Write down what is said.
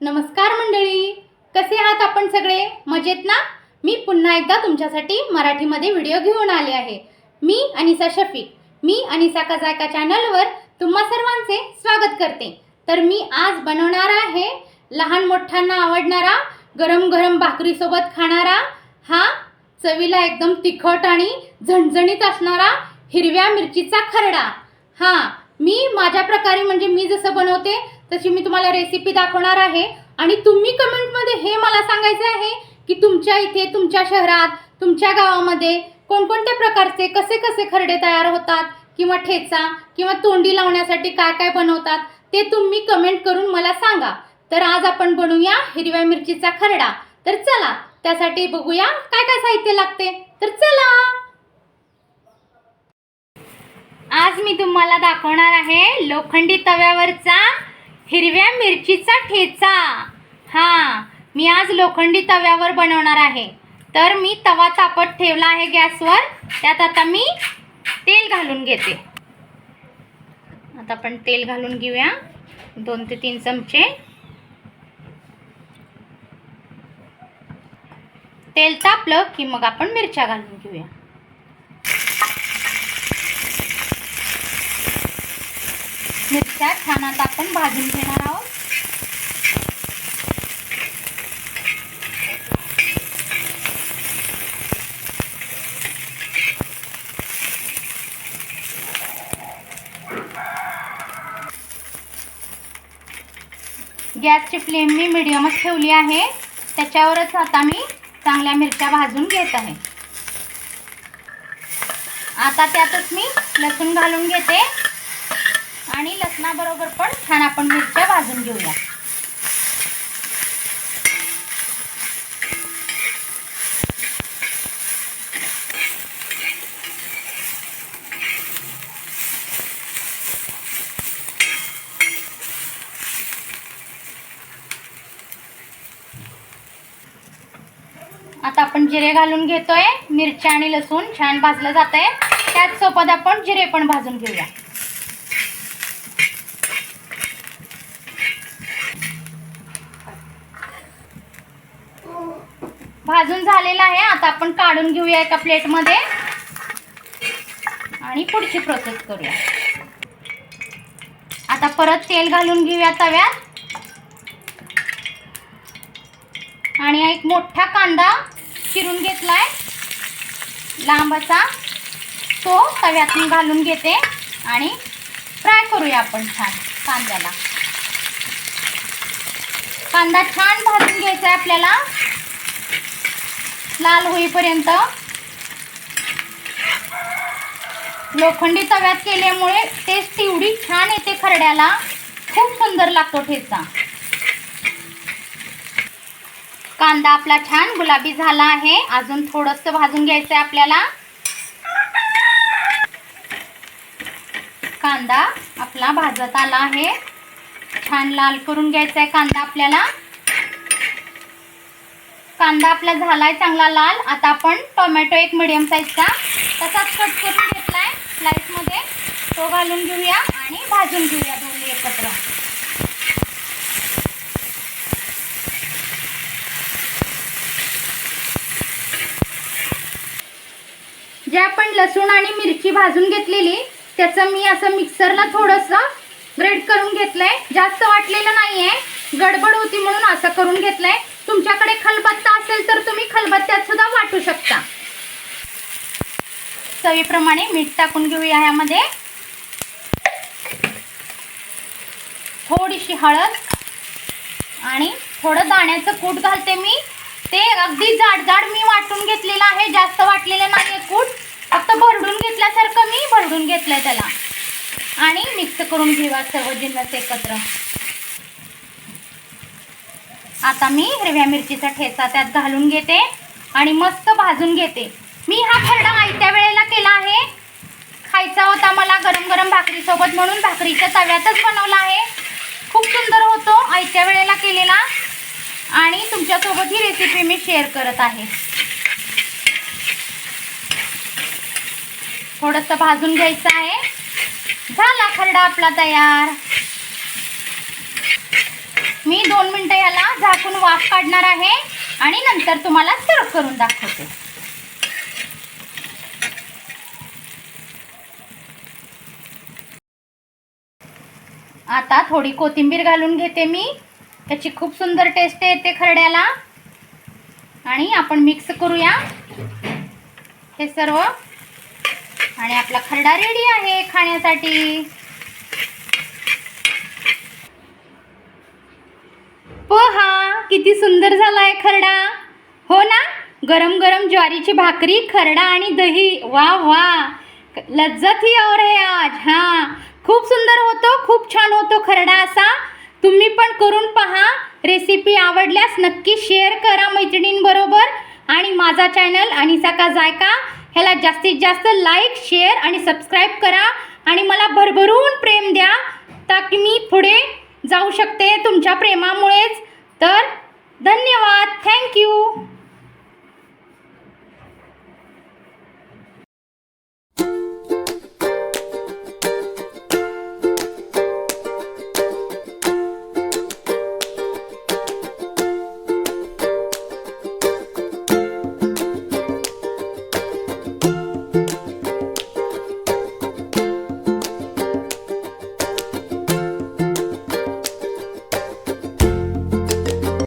नमस्कार मंडळी. कसे आहात आपण सगळे? मजेत ना? मी पुन्हा एकदा तुमच्यासाठी मराठीमध्ये व्हिडिओ घेऊन आले आहे. मी अनिसा शफीक. मी अनिसा कजायका चॅनलवर तुम्हा सर्वांचे स्वागत करते. तर मी आज बनवणार आहे लहान मोठ्यांना आवडणारा गरम गरम भाकरीसोबत खाणारा हा चवीला एकदम तिखट आणि झणझणीत असणारा हिरव्या मिरचीचा खरडा. हा मी माझ्या प्रकारे म्हणजे मी जसं बनवते तशी मी तुम्हाला रेसिपी दाखवणार आहे. आणि तुम्ही कमेंटमध्ये हे मला सांगायचं आहे की तुमच्या इथे तुमच्या शहरात तुमच्या गावामध्ये कोणकोणत्या प्रकारचे कसे कसे खरडे तयार होतात किंवा ठेचा किंवा तोंडी लावण्यासाठी काय काय बनवतात ते तुम्ही कमेंट करून मला सांगा. तर आज आपण बनवूया हिरव्या मिरचीचा खरडा. तर चला त्यासाठी बघूया काय काय साहित्य लागते. तर चला! आज मी तुम्हाला दाखवणार आहे लोखंडी तव्यावरचा हिरव्या मिरचीचा ठेचा. हां मी आज लोखंडी तव्यावर बनवणार आहे. तर मी तवा तापत ठेवला आहे गॅसवर. त्यात आता मी तेल घालून घेते. आता आपण तेल घालून घेऊया. दोन ते तीन चमचे. तेल तापलं की मग आपण मिरच्या घालून घेऊया. मिरच्या छान आता आपण भाजून घेणार आहोत. गॅसची फ्लेम मी मिडियमच ठेवली आहे. त्याच्यावरच आता मी चांगल्या मिरच्या भाजून घेत आहे. आता त्यातच मी लसूण घालून घेते. आणि लसणाबरोबर पण छान आपण मिरच्या भाजून घेऊया. आता आपण जिरे घालून घेतोय. मिरच्या आणि लसूण छान भाजलं जात आहे त्याच सोबत आपण जिरे पण भाजून घेऊया. भाजून झालेला आहे. आता आपण काढून घेऊया एका प्लेटमध्ये. आणि पुढची प्रोसेस करूया. आता परत तेल घालून घेऊया तव्यात. आणि एक मोठा कांदा चिरून घेतलाय. लांब असा तो तव्यातून घालून घेते. आणि फ्राय करूया आपण छान कांद्याला. कांदा छान भाजून घ्यायचा आहे आपल्याला. लाल होईपर्यंत लोखंडी तव्यात केल्यामुळे टेस्ट एवढी छान येते खरड्याला. खूप सुंदर लागतो ठेचा कांदा आपला छान गुलाबी झाला आहे. अजून थोडंसं भाजून घ्यायचं आहे आपल्याला. कांदा आपला भाजत आला आहे. छान लाल करून घ्यायचा आहे कांदा आपल्याला. कांदा आपला झालाय चांगला लाल. आता आपण टोमॅटो एक मिडियम साईजचा तसाच कट करून घेतलाय. स्लाईसमध्ये तो घालून घेऊया आणि भाजून घेऊया दोन्ही एकत्र. जे आपण लसूण आणि मिरची भाजून घेतलेली त्याचं मी असं मिक्सरला थोडंसं ग्रेड करून घेतलंय. जास्त वाटलेलं नाहीये. गडबड होती म्हणून असं करून घेतलंय. तुमच्याकडे खलबत्ता असेल तर तुम्ही खलबत्त्यात सुद्धा वाटू शकता. चवीप्रमाणे मीठ टाकून घेऊया यामध्ये थोडीशी हळद आणि थोडं दाण्याचं कूट घालते मी. ते अगदी जाड जाड मी वाटून घेतलेलं आहे जास्त वाटलेलं नाही आहे कूट. फक्त भरडून घेतल्यासारखं मी भरडून घेतलंय त्याला. आणि मिक्स करून घेऊया सर्व जिन्नस एकत्र. आता मी हिरव्या मिरचीचा ठेचा त्यात घालून घेते आणि मस्त भाजून घेते. मी हा खरडा आयत्या वेळेला केला आहे. खायचा होता मला गरम गरम भाकरीसोबत म्हणून भाकरीच्या तव्यातच बनवला आहे. खूप सुंदर होतो आयत्या वेळेला केलेला. आणि तुमच्यासोबत ही रेसिपी मी शेअर करत आहे. थोडंसं भाजून घ्यायचं आहे. झाला खरडा आपला तयार. मी दोन मिनटं याला झाकून वाफ काढणार आहे आणि नंतर तुम्हाला सर्व करून दाखवते. आता थोडी कोथिंबीर घालून घेते मी. त्याची खूप सुंदर टेस्ट येते खरड्याला. आणि आपण मिक्स करूया. हे सर्व. आणि आपला खरडा रेडी आहे खाण्यासाठी पहा किती सुंदर झाला आहे खरडा. हो ना? गरम गरम ज्वारीची भाकरी खरडा आणि दही. वा वा. लज्जत ही और है आज. हां. खूप सुंदर होतो खूप छान होतो खरडा असा. तुम्ही पण करून पहा. रेसिपी आवडल्यास नक्की शेअर करा मैत्रिणींबरोबर. आणि माझा चॅनल अनिसा का जायका. ह्याला जास्तीत जास्त लाईक शेअर आणि सबस्क्राईब करा. आणि मला भरभरून प्रेम द्या. ताकी मी पुढे जाऊ शकते तुमच्या प्रेमामुळेच. तर धन्यवाद. थँक्यू